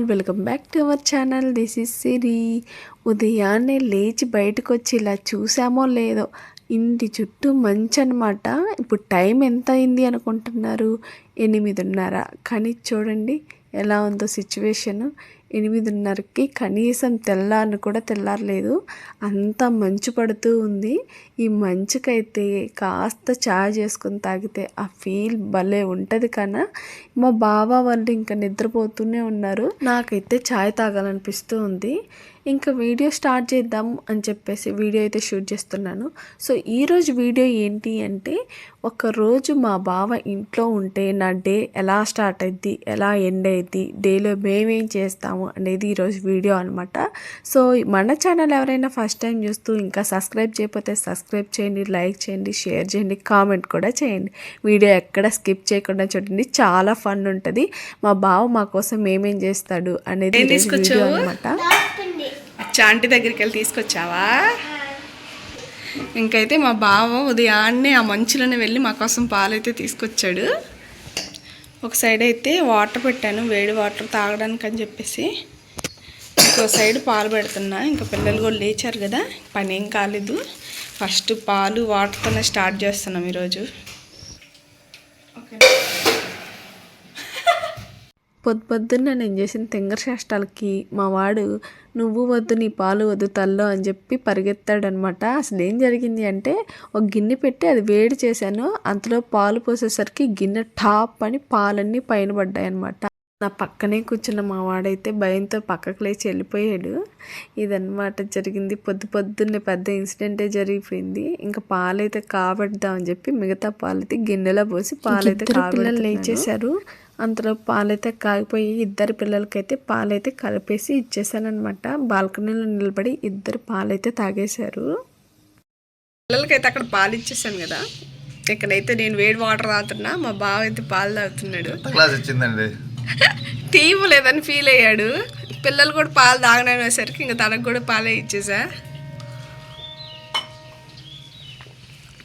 All welcome back to our channel this is Siri ఉదయాన్నే లేచి బయటకు వచ్చి ఇలా చూసామో లేదో ఇంటి చుట్టూ మంచి అనమాట ఇప్పుడు టైం ఎంత అయింది అనుకుంటున్నారు? ఎనిమిదిన్నర. కానీ చూడండి ఎలా ఉందో సిచ్యువేషను ఎనిమిదిన్నరకి కనీసం తెల్లారిని కూడా తెల్లారలేదు. అంత మంచు పడుతూ ఉంది. ఈ మంచుకైతే కాస్త చాయ్ చేసుకొని తాగితే ఆ ఫీల్ భలే ఉంటుంది కన్నా మా బావ వాళ్ళు ఇంకా నిద్రపోతూనే ఉన్నారు. నాకైతే చాయ్ తాగాలనిపిస్తూ ఉంది. ఇంకా వీడియో స్టార్ట్ చేద్దాం అని చెప్పేసి వీడియో అయితే షూట్ చేస్తున్నాను. సో ఈరోజు వీడియో ఏంటి అంటే ఒకరోజు మా బావ ఇంట్లో ఉంటే నా డే ఎలా స్టార్ట్ అయింది ఎలా ఎండ్ అయింది డేలో మేమేం చేస్తాము అనేది ఈరోజు వీడియో అనమాట సో మన ఛానల్ ఎవరైనా ఫస్ట్ టైం చూస్తూ ఇంకా సబ్స్క్రైబ్ చేయకపోతే సబ్స్క్రైబ్ చేయండి లైక్ చేయండి షేర్ చేయండి కామెంట్ కూడా చేయండి. వీడియో ఎక్కడ స్కిప్ చేయకుండా చూడండి. చాలా ఫన్ ఉంటుంది. మా బావ మా కోసం ఏమేం చేస్తాడు అనేది? వీడియో అనమాట చాంటి దగ్గరికి వెళ్ళి తీసుకొచ్చావా? ఇంకైతే మా బావ ఉదయాన్నే ఆ మంచులోనే వెళ్ళి మా కోసం పాలైతే తీసుకొచ్చాడు. ఒక సైడ్ అయితే వాటర్ పెట్టాను వేడి వాటర్ తాగడానికి అని చెప్పేసి. ఇంకో సైడ్ పాలు పెడుతున్నా. ఇంకా పిల్లలు కూడా లేచారు కదా పని ఏం కాలేదు. ఫస్ట్ పాలు వాటర్తోనే స్టార్ట్ చేస్తున్నాం ఈరోజు ఓకే పొద్దు పొద్దున్న నేను చేసిన తింగరచేష్టాలకి మా వాడు నువ్వు వద్దు నీ పాలు వద్దు తల్లో అని చెప్పి పరిగెత్తాడనమాట. అసలు ఏం జరిగింది అంటే ఒక గిన్నె పెట్టి అది వేడి చేశాను. అంతలో పాలు పోసేసరికి గిన్నె టాప్ అని పాలన్నీ పైన పడ్డాయి అనమాట నా పక్కనే కూర్చున్న మా వాడైతే భయంతో పక్కకు లేచి వెళ్ళిపోయాడు. ఇదన్నమాట జరిగింది. పొద్దు పొద్దున్నే పెద్ద ఇన్సిడెంటే జరిగిపోయింది. ఇంకా పాలైతే కాబెడదామని చెప్పి మిగతా పాలైతే గిన్నెలో పోసి పాలైతే పిల్లలు లేచేశారు. అంతలో పాలైతే కాగిపోయి ఇద్దరు పిల్లలకైతే పాలైతే కలిపేసి ఇచ్చేసానమాట బాల్కనీలో నిలబడి ఇద్దరు పాలైతే తాగేశారు. పిల్లలకైతే అక్కడ పాలు ఇచ్చేసాను కదా. ఇక్కడైతే నేను వేడి వాటర్ తాగుతున్నా. మా బావ అయితే పాలు తాగుతున్నాడు. వచ్చిందండి లేదని ఫీల్ అయ్యాడు. పిల్లలు కూడా పాలు తాగనేసరికి ఇంకా తనకు కూడా పాలే ఇచ్చేసా.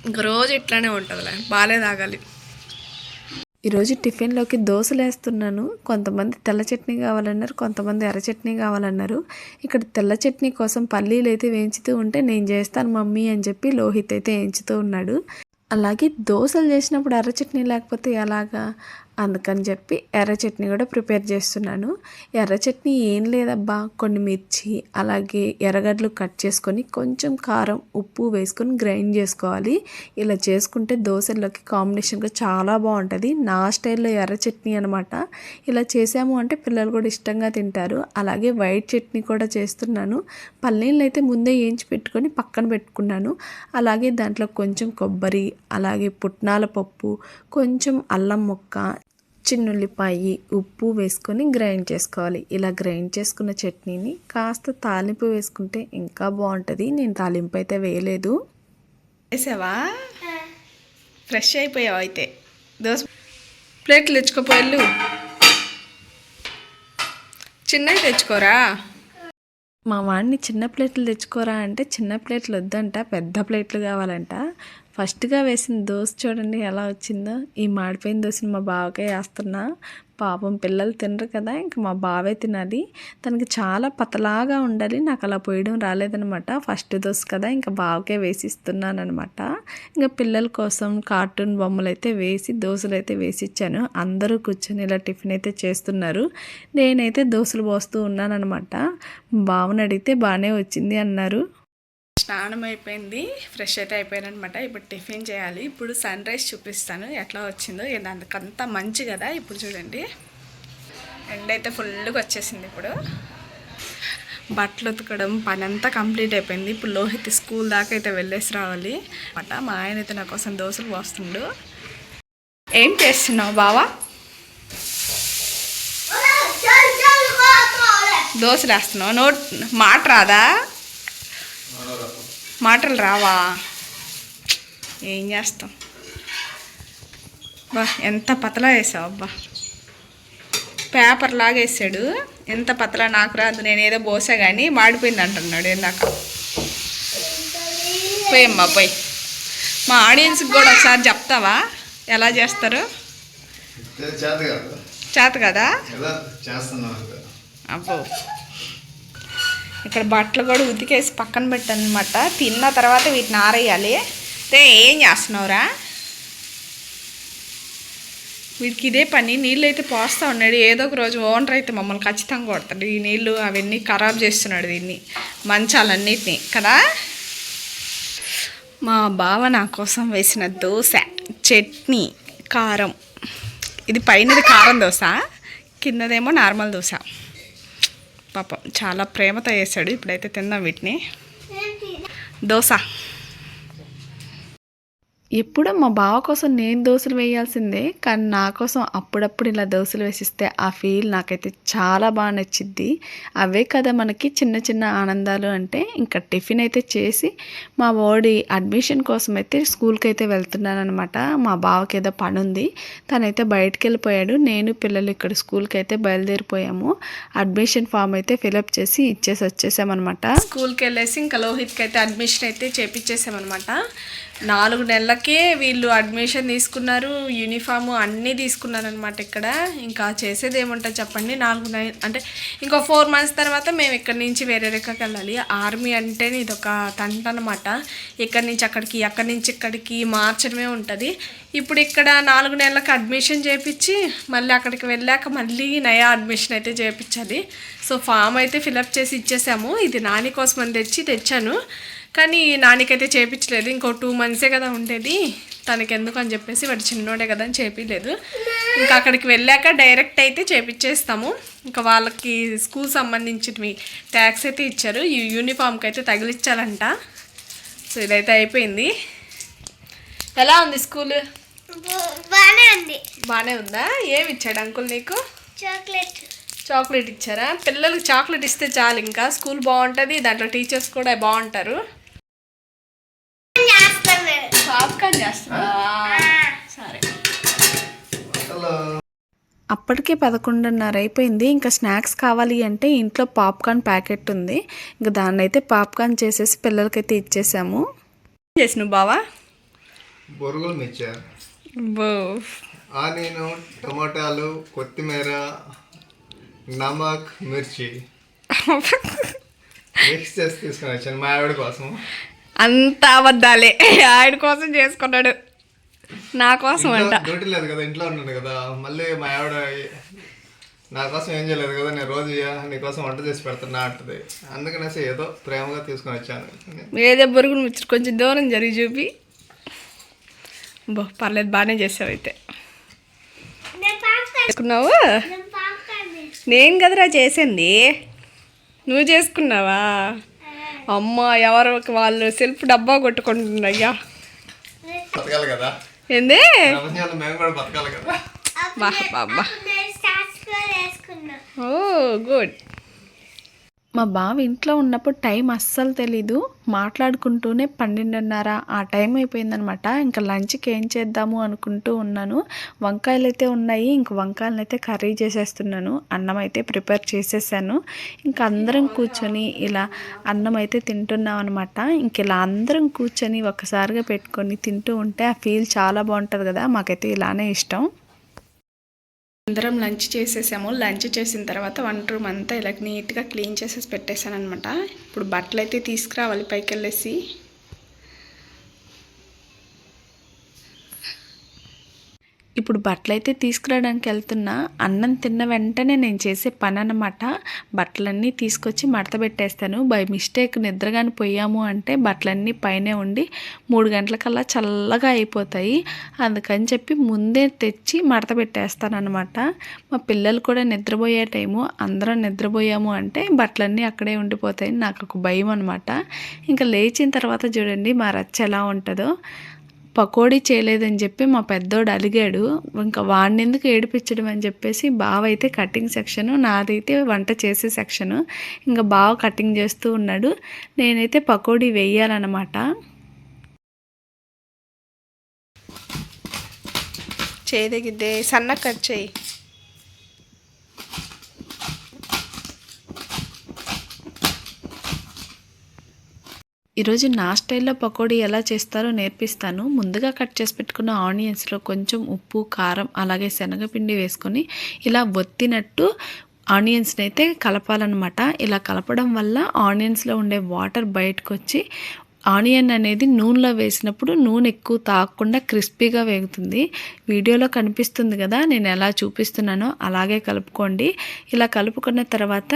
ఇంక రోజు ఇట్లానే ఉంటుందిలే పాలే తాగాలి. ఈరోజు టిఫిన్లోకి దోశలు వేస్తున్నాను. కొంతమంది తెల్ల చట్నీ కావాలన్నారు కొంతమంది ఎర్ర చట్నీ కావాలన్నారు. ఇక్కడ తెల్ల చట్నీ కోసం పల్లీలు అయితే వేయించుతూ ఉంటే నేను చేస్తాను మమ్మీ అని చెప్పి లోహిత్ అయితే వేయించుతూ ఉన్నాడు. అలాగే దోశలు చేసినప్పుడు ఎర్ర చట్నీ లేకపోతే ఎలాగా? అందుకని చెప్పి ఎర్ర చట్నీ కూడా ప్రిపేర్ చేస్తున్నాను. ఎర్ర చట్నీ ఏం లేదబ్బా కొన్ని మిర్చి అలాగే ఎర్రగడ్డలు కట్ చేసుకొని కొంచెం కారం ఉప్పు వేసుకొని గ్రైండ్ చేసుకోవాలి. ఇలా చేసుకుంటే దోశల్లోకి కాంబినేషన్గా చాలా బాగుంటుంది. నా స్టైల్లో ఎర్ర చట్నీ అనమాట ఇలా చేసాము అంటే పిల్లలు కూడా ఇష్టంగా తింటారు. అలాగే వైట్ చట్నీ కూడా చేస్తున్నాను. పల్లీలు అయితే ముందే వేయించి పెట్టుకొని పక్కన పెట్టుకున్నాను. అలాగే దాంట్లో కొంచెం కొబ్బరి అలాగే పుట్నాల పప్పు కొంచెం అల్లం ముక్క చిన్నుల్లిపాయి ఉప్పు వేసుకొని గ్రైండ్ చేసుకోవాలి. ఇలా గ్రైండ్ చేసుకున్న చట్నీని కాస్త తాలింపు వేసుకుంటే ఇంకా బాగుంటుంది. నేను తాలింపు అయితే వేయలేదు. వేసావా? ఫ్రెష్ అయిపోయావు అయితే. దోశ ప్లేట్లు తెచ్చుకోపోయాళ్ళు చిన్నవి తెచ్చుకోరా? మా వాడిని చిన్న ప్లేట్లు తెచ్చుకోరా అంటే చిన్న ప్లేట్లు వద్దంట పెద్ద ప్లేట్లు కావాలంట. ఫస్ట్గా వేసిన దోశ చూడండి ఎలా వచ్చిందో. ఈ మాడిపోయిన దోశని మా బావకే వేస్తున్నా. పాపం పిల్లలు తినరు కదా ఇంకా మా బావే తినాలి. తనకి చాలా పతలాగా ఉండాలి. నాకు అలా పోయడం రాలేదనమాట ఫస్ట్ దోశ కదా ఇంకా బావకే వేసి ఇస్తున్నాను అనమాట ఇంకా పిల్లల కోసం కార్టూన్ బొమ్మలు అయితే వేసి దోశలు అయితే వేసి ఇచ్చాను అందరూ కూర్చొని ఇలా టిఫిన్ అయితే చేస్తున్నారు. నేనైతే దోశలు పోస్తూ ఉన్నానమాట బావని అడిగితే బాగానే వచ్చింది అన్నారు. స్నానం అయిపోయింది. ఫ్రెష్ అయితే అయిపోయాను అనమాట ఇప్పుడు టిఫిన్ చేయాలి. ఇప్పుడు సన్ రైజ్ చూపిస్తాను. ఎట్లా వచ్చిందో ఇది మంచి కదా ఇప్పుడు చూడండి. ఎండ అయితే ఫుల్గా వచ్చేసింది ఇప్పుడు. బట్టలు ఉతకడం పని అంతా కంప్లీట్ అయిపోయింది. ఇప్పుడు లోహిత్ స్కూల్ దాకా అయితే వెళ్ళేసి రావాలి. అనమాట మా ఆయన అయితే నా కోసం దోశలు పోస్తుండు. ఏం చేస్తున్నావు బావా? దోశ రాస్తున్నావు? నోట్ మాట రాదా. మాటలు రావా? ఏం చేస్తాం? బా ఎంత పతలా వేసావు అబ్బా. పేపర్ లాగా వేసాడు. ఎంత పతలా నాకు రాదు నేను ఏదో పోసా కానీ మాడిపోయింది అంటున్నాడు ఇందాక. పోయమ్మా పోయి. మా ఆడియన్స్కి కూడా ఒకసారి చెప్తావా? ఎలా చేస్తారు? చేత కాదు. అబ్బో. ఇక్కడ బట్టలు కూడా ఉతికేసి పక్కన పెట్టనమాట. తిన్న తర్వాత వీటిని ఆరేయాలి. రే ఏం చేస్తున్నావురా? వీడికి ఇదే పని. నీళ్ళు అయితే పోస్తా ఉన్నాడు. ఏదో ఒక రోజు ఓనర్ అయితే మమ్మల్ని ఖచ్చితంగా కొడతాడు. ఈ నీళ్ళు అవన్నీ ఖరాబ్ చేస్తున్నాడు దీన్ని. మంచాలన్నిటినీ కదా? మా బావ నా కోసం వేసిన దోశ చట్నీ కారం. ఇది పైనది కారం దోశ కిందదేమో నార్మల్ దోశ. పాపం చాలా ప్రేమతో వేసాడు ఇప్పుడైతే తిందాం వీటిని. దోశ. ఎప్పుడో మా బావ కోసం నేను దోశలు వేయాల్సిందే కానీ నా కోసం అప్పుడప్పుడు ఇలా దోశలు వేసిస్తే ఆ ఫీల్ నాకైతే చాలా బాగా నచ్చిద్ది. అవే కదా మనకి చిన్న చిన్న ఆనందాలు అంటే. ఇంకా టిఫిన్ అయితే చేసి మా వాడి అడ్మిషన్ కోసం అయితే స్కూల్కి అయితే వెళ్తున్నాను అనమాట మా బావకి ఏదో పని ఉంది తనైతే బయటికి వెళ్ళిపోయాడు నేను పిల్లలు ఇక్కడ స్కూల్కి అయితే బయలుదేరిపోయాము. అడ్మిషన్ ఫామ్ అయితే ఫిలప్ చేసి ఇచ్చేసి వచ్చేసామన్నమాట స్కూల్కి వెళ్ళేసి ఇంకా లోహిత్కి అయితే అడ్మిషన్ అయితే చేపించేసామన్నమాట నాలుగు నెలలకే వీళ్ళు అడ్మిషన్ తీసుకున్నారు యూనిఫామ్ అన్నీ తీసుకున్నారు అనమాట ఇక్కడ. ఇంకా చేసేది ఏముంటుంది చెప్పండి? నాలుగు నెల అంటే ఇంకో ఫోర్ మంత్స్ తర్వాత మేము ఇక్కడ నుంచి వేరే రెక్కకి వెళ్ళాలి. ఆర్మీ అంటేనే ఇది ఒక తంట అనమాట ఇక్కడి నుంచి అక్కడికి అక్కడి నుంచి ఇక్కడికి మార్చడమే ఉంటుంది. ఇప్పుడు ఇక్కడ నాలుగు నెలలకు అడ్మిషన్ చేపించి మళ్ళీ అక్కడికి వెళ్ళాక మళ్ళీ నయా అడ్మిషన్ అయితే చేయించాలి సో ఫామ్ అయితే ఫిలప్ చేసి ఇచ్చేసాము. ఇది నాని కోసం అని తెచ్చి తెచ్చాను. కానీ నానికైతే చేపించలేదు. ఇంకో టూ మంత్సే కదా ఉండేది. తనకి ఎందుకు అని చెప్పేసి వాడు చిన్నోడే కదా అని చేపించలేదు. ఇంకా అక్కడికి వెళ్ళాక డైరెక్ట్ అయితే చేపించేస్తాము. ఇంకా వాళ్ళకి స్కూల్ సంబంధించినవి ట్యాక్స్ అయితే ఇచ్చారు. ఈ యూనిఫామ్కి అయితే తగిలిచ్చారంట. సో ఇదైతే అయిపోయింది. ఎలా ఉంది స్కూల్ బాగానే ఉంది. బాగానే ఉందా? ఏమి ఇచ్చాడు అంకుల్ నీకు? చాక్లెట్ చాక్లెట్ ఇచ్చారా? పిల్లలకి చాక్లెట్ ఇస్తే చాలు ఇంకా. స్కూల్ బాగుంటుంది దాంట్లో టీచర్స్ కూడా బాగుంటారు. చేస్తున్నా సరే. అప్పటికే పదకొండున్నర అయిపోయింది. ఇంకా స్నాక్స్ కావాలి అంటే ఇంట్లో పాప్కార్న్ ప్యాకెట్ ఉంది. ఇంకా దాన్ని అయితే పాప్కార్న్ చేసేసి పిల్లలకైతే ఇచ్చేసాము. చేసి నువ్వు బావా? బొరుగులు మిర్చారు ఆనియన్ టమాటాలు కొత్తిమీర నమక్ మిర్చి. మిక్స్ చేసి తీసుకొని వచ్చాను మా ఆవిడ కోసం. అంత అబద్ధాలే. ఆయన కోసం చేసుకున్నాడు నా కోసం అంట. డ్యూటీ లేదు కదా ఇంట్లో ఉన్నాను కదా. మళ్ళీ మా ఆవిడ నా కోసం ఏం చేయలేదు కదా నేను రోజు నీ కోసం వంట చేసి పెడుతున్నా అంటది. అందుకనేసి ఏదో ప్రేమగా తీసుకొని వచ్చాను. ఏదే బొరుగును ముచ్చరు కొంచెం దూరం జరిగి చూపి. బో పర్లేదు బాగానే చేసావు అయితే. చేసుకున్నావు? నేను కదరా చేసింది. నువ్వు చేసుకున్నావా? అమ్మ ఎవరు వాళ్ళు సెల్ఫ్ డబ్బా కదా. ఏంది? బా బా బా నేను స్టార్స్ కూడా వేసుకున్నా. ఓ గుడ్. మా బావ ఇంట్లో ఉన్నప్పుడు టైం అస్సలు తెలీదు. మాట్లాడుకుంటూనే పన్నెండున్నర. ఆ టైం అయిపోయిందనమాట. ఇంకా లంచ్కి ఏం చేద్దాము అనుకుంటూ ఉన్నాను. వంకాయలు అయితే ఉన్నాయి. ఇంక వంకాయలను అయితే కర్రీ చేసేస్తున్నాను. అన్నం అయితే ప్రిపేర్ చేసేసాను. ఇంకా అందరం కూర్చొని ఇలా అన్నం అయితే తింటున్నాం అనమాట ఇంక ఇలా అందరం కూర్చొని ఒక్కసారిగా పెట్టుకొని తింటూ ఉంటే ఆ ఫీల్ చాలా బాగుంటుంది కదా. మాకైతే ఇలానే ఇష్టం. అందరం లంచ్ చేసేసాము. లంచ్ చేసిన తర్వాత వంట రూమ్ అంతా ఇలా నీట్గా క్లీన్ చేసేసి పెట్టేశాను అనమాట ఇప్పుడు బట్టలు అయితే తీసుకురావాలి పైకి వెళ్ళేసి ఇప్పుడు బట్టలైతే తీసుకురావడానికి వెళ్తున్నా అన్నం తిన్న వెంటనే నేను చేసే పని అనమాట బట్టలన్నీ తీసుకొచ్చి మడత పెట్టేస్తాను. బై మిస్టేక్ నిద్రగాని పోయాము అంటే బట్టలన్నీ పైనే ఉండి మూడు గంటలకల్లా చల్లగా అయిపోతాయి. అందుకని చెప్పి ముందే తెచ్చి మడత పెట్టేస్తాను అనమాట మా పిల్లలు కూడా నిద్రపోయే టైము. అందరం నిద్రపోయాము అంటే బట్టలన్నీ అక్కడే ఉండిపోతాయి నాకు ఒక భయం అనమాట ఇంకా లేచిన తర్వాత చూడండి మా రచ్చ ఎలా ఉంటుందో. పకోడీ చేయలేదని చెప్పి మా పెద్దోడు అలిగాడు. ఇంకా వాడిని ఎందుకు ఏడిపించడం అని చెప్పేసి బావ అయితే కటింగ్ సెక్షను నాదైతే వంట చేసే సెక్షను ఇంకా బావ కటింగ్ చేస్తూ ఉన్నాడు. నేనైతే పకోడీ వేయాలన్నమాట. చేయదగిద్దే సన్న కట్ చేయి. ఈరోజు నా స్టైల్లో పకోడీ ఎలా చేస్తారో నేర్పిస్తాను. ముందుగా కట్ చేసి పెట్టుకున్న ఆనియన్స్లో కొంచెం ఉప్పు కారం అలాగే శనగపిండి వేసుకొని ఇలా ఒత్తినట్టు ఆనియన్స్ని అయితే కలపాలన్నమాట. ఇలా కలపడం వల్ల ఆనియన్స్లో ఉండే వాటర్ బయటకు వచ్చి ఆనియన్ అనేది నూనెలో వేసినప్పుడు నూనె ఎక్కువ తాగకుండా క్రిస్పీగా వేగుతుంది. వీడియోలో కనిపిస్తుంది కదా నేను ఎలా చూపిస్తున్నానో అలాగే కలుపుకోండి. ఇలా కలుపుకున్న తర్వాత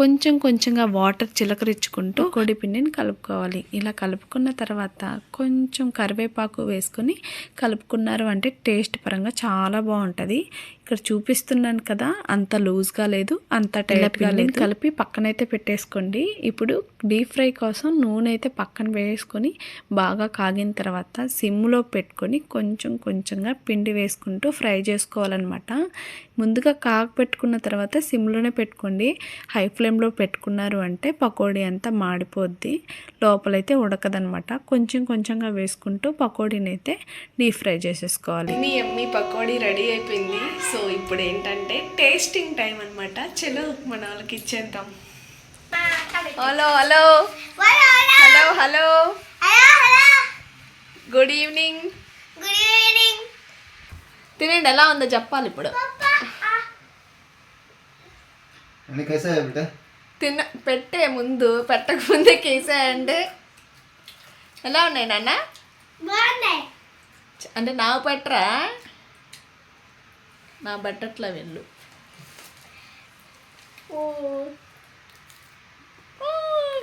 కొంచెం కొంచెంగా వాటర్ చిలకరించుకుంటూ కోడి పిండిని కలుపుకోవాలి. ఇలా కలుపుకున్న తర్వాత కొంచెం కరివేపాకు వేసుకొని కలుపుకున్నారు అంటే టేస్ట్ పరంగా చాలా బాగుంటుంది. ఇక్కడ చూపిస్తున్నాను కదా అంత లూజ్గా లేదు అంత టైట్గా లేదు. కలిపి పక్కనైతే పెట్టేసుకోండి. ఇప్పుడు డీప్ ఫ్రై కోసం నూనె అయితే పక్కన వేసుకొని బాగా కాగిన తర్వాత సిమ్లో పెట్టుకొని కొంచెం కొంచెంగా పిండి వేసుకుంటూ ఫ్రై చేసుకోవాలన్నమాట. ముందుగా కాగ పెట్టుకున్న తర్వాత సిమ్లోనే పెట్టుకోండి. హై ఫ్లేమ్లో పెట్టుకున్నారు అంటే పకోడీ అంతా మాడిపోద్ది. లోపలైతే ఉడకదనమాట కొంచెం కొంచెంగా వేసుకుంటూ పకోడీని అయితే డీప్ ఫ్రై చేసేసుకోవాలి. మీ ఎమ్మి పకోడీ రెడీ అయిపోయింది. సో ఇప్పుడు ఏంటంటే టేస్టింగ్ టైం అనమాట చలో మన వాళ్ళకి ఇచ్చేద్దాం. Hello hello. Hello hello. Good evening good evening తినండి ఎలా ఉందో చెప్పాలి ఇప్పుడు. తిన్న పెట్టే ముందు పెట్టక ముందే కేసాయంటే ఎలా ఉన్నాయి నాన్న? అంటే నాకు పెట్టరా? నా పెట్టట్లా వెళ్ళు.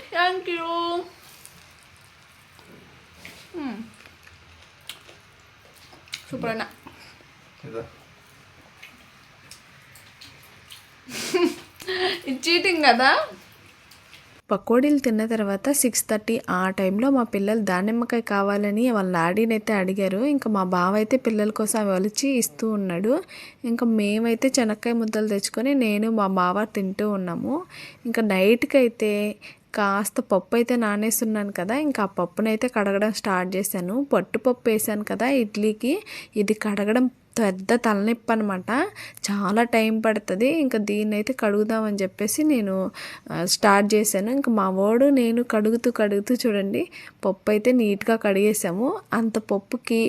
థ్యాంక్ యూ సూపర్ అన్న. ఇది. చీటింగ్ కదా? పకోడీలు తిన్న తర్వాత సిక్స్ థర్టీ ఆ టైంలో మా పిల్లలు దానిమ్మకాయ కావాలని వాళ్ళ డాడీని అయితే అడిగారు. ఇంకా మా బావ అయితే పిల్లల కోసం అవి ఇస్తూ ఉన్నాడు. ఇంకా మేమైతే చెనక్కాయ ముద్దలు తెచ్చుకొని నేను మా బావ తింటూ ఉన్నాము. ఇంకా నైట్కి అయితే కాస్త పప్పు అయితే నానేస్తున్నాను కదా ఇంకా ఆ పప్పునైతే కడగడం స్టార్ట్ చేశాను. పట్టుపప్పు వేసాను కదా ఇడ్లీకి. ఇది కడగడం పెద్ద తలనొప్పి అనమాట చాలా టైం పడుతుంది. ఇంకా దీన్ని అయితే కడుగుదామని చెప్పేసి నేను స్టార్ట్ చేశాను. ఇంకా మా వాడు నేను కడుగుతూ కడుగుతూ చూడండి పప్పు అయితే నీట్గా కడిగేసాము. అంత పప్పుకి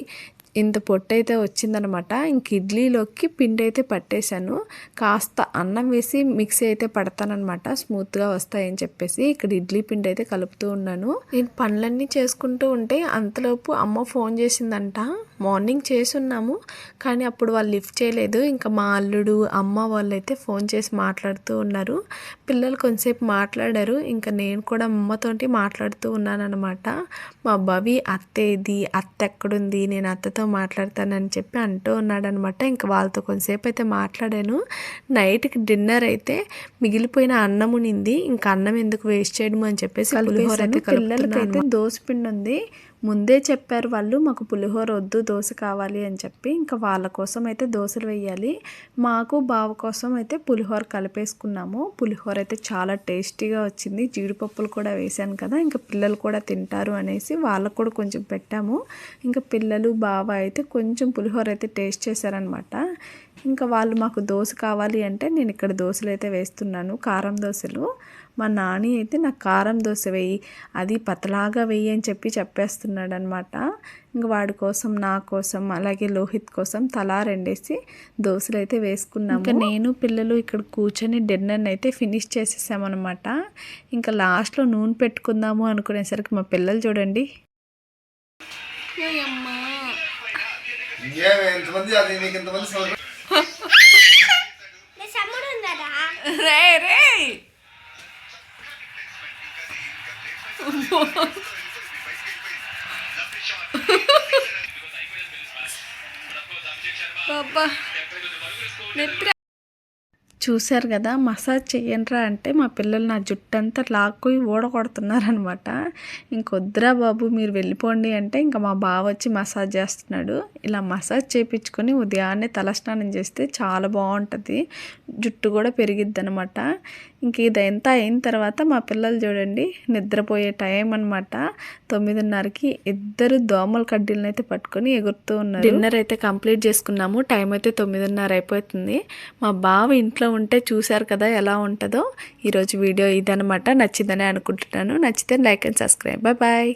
ఇంత పొట్టు అయితే వచ్చిందనమాట. ఇంక ఇడ్లీలోకి పిండి అయితే పట్టేశాను. కాస్త అన్నం వేసి మిక్సీ అయితే పడతానమాట స్మూత్గా వస్తాయని చెప్పేసి ఇక్కడ ఇడ్లీ పిండి అయితే కలుపుతూ ఉన్నాను. నేను పనులన్నీ చేసుకుంటూ ఉంటే అంతలోపు అమ్మ ఫోన్ చేసిందంట. మార్నింగ్ చేసున్నాము కానీ అప్పుడు వాళ్ళు లిఫ్ట్ చేయలేదు. ఇంకా మా అల్లుడు అమ్మ వాళ్ళు అయితే ఫోన్ చేసి మాట్లాడుతూ ఉన్నారు. పిల్లలు కొంతసేపు మాట్లాడారు. ఇంకా నేను కూడా అమ్మతోటి మాట్లాడుతూ ఉన్నాను అనమాట మా భవి అత్త ఇది అత్త ఎక్కడుంది నేను అత్తతో మాట్లాడతానని చెప్పి అంటూ ఉన్నాడనమాట. ఇంకా వాళ్ళతో కొంతసేపు అయితే మాట్లాడాను. నైట్కి డిన్నర్ అయితే మిగిలిపోయిన అన్నం ఉనింది ఇంకా అన్నం ఎందుకు వేస్ట్ చేయడము అని చెప్పేసి పులిహోర అయితే పిల్లలకైతే దోశ పిండి ఉంది. ముందే చెప్పారు వాళ్ళు మాకు పులిహోర వద్దు దోశ కావాలి అని చెప్పి. ఇంకా వాళ్ళ కోసం అయితే దోశలు వేయాలి. మాకు బావ కోసం అయితే పులిహోర కలిపేసుకున్నాము. పులిహోర అయితే చాలా టేస్టీగా వచ్చింది. జీడిపప్పులు కూడా వేశాను కదా ఇంకా పిల్లలు కూడా తింటారు అనేసి వాళ్ళకు కూడా కొంచెం పెట్టాము. ఇంకా పిల్లలు బావ అయితే కొంచెం పులిహోర అయితే టేస్ట్ చేశారనమాట ఇంకా వాళ్ళు మాకు దోశ కావాలి అంటే నేను ఇక్కడ దోశలు అయితే వేస్తున్నాను కారం దోశలు. మా నాని అయితే నాకు కారం దోశ వేయి అది పతలాగా వెయ్యి అని చెప్పి చెప్పేస్తున్నాడు అనమాట ఇంక వాడి కోసం నా కోసం అలాగే లోహిత్ కోసం తలా రెండేసి దోశలు అయితే వేసుకున్నాము. ఇంకా నేను పిల్లలు ఇక్కడ కూర్చొని డిన్నర్ని అయితే ఫినిష్ చేసేసామన్నమాట. ఇంకా లాస్ట్లో నూనె పెట్టుకుందాము అనుకునేసరికి మా పిల్లలు చూడండి. ఇంతమంది అది నీకు ఇంతమంది సౌండ్ నీ సమ్ముడు ఉందా రే రే బాబా నెత్తి చూశారు కదా మసాజ్ చెయ్యండిరా అంటే మా పిల్లలు నా జుట్టు అంతా లాక్కొని ఊడగొడుతున్నారనమాట. ఇంకొద్దురా బాబు మీరు వెళ్ళిపోండి అంటే ఇంకా మా బావ వచ్చి మసాజ్ చేస్తున్నాడు. ఇలా మసాజ్ చేయించుకొని ఉదయాన్నే తలస్నానం చేస్తే చాలా బాగుంటుంది. జుట్టు కూడా పెరిగిద్ది అనమాట ఇంక ఇదంతా అయిన తర్వాత మా పిల్లలు చూడండి నిద్రపోయే టైం అనమాట తొమ్మిదిన్నరకి ఇద్దరు దోమల కడ్డీలను అయితే పట్టుకొని ఎగురుతూ ఉన్నారు. డిన్నర్ అయితే కంప్లీట్ చేసుకున్నాము. టైం అయితే తొమ్మిదిన్నర అయిపోతుంది. మా బావ ఇంట్లో ఉంటే చూశారు కదా ఎలా ఉంటుందో. ఈరోజు వీడియో ఇదనమాట నచ్చిందని అనుకుంటున్నాను. నచ్చితే like and subscribe. Bye bye.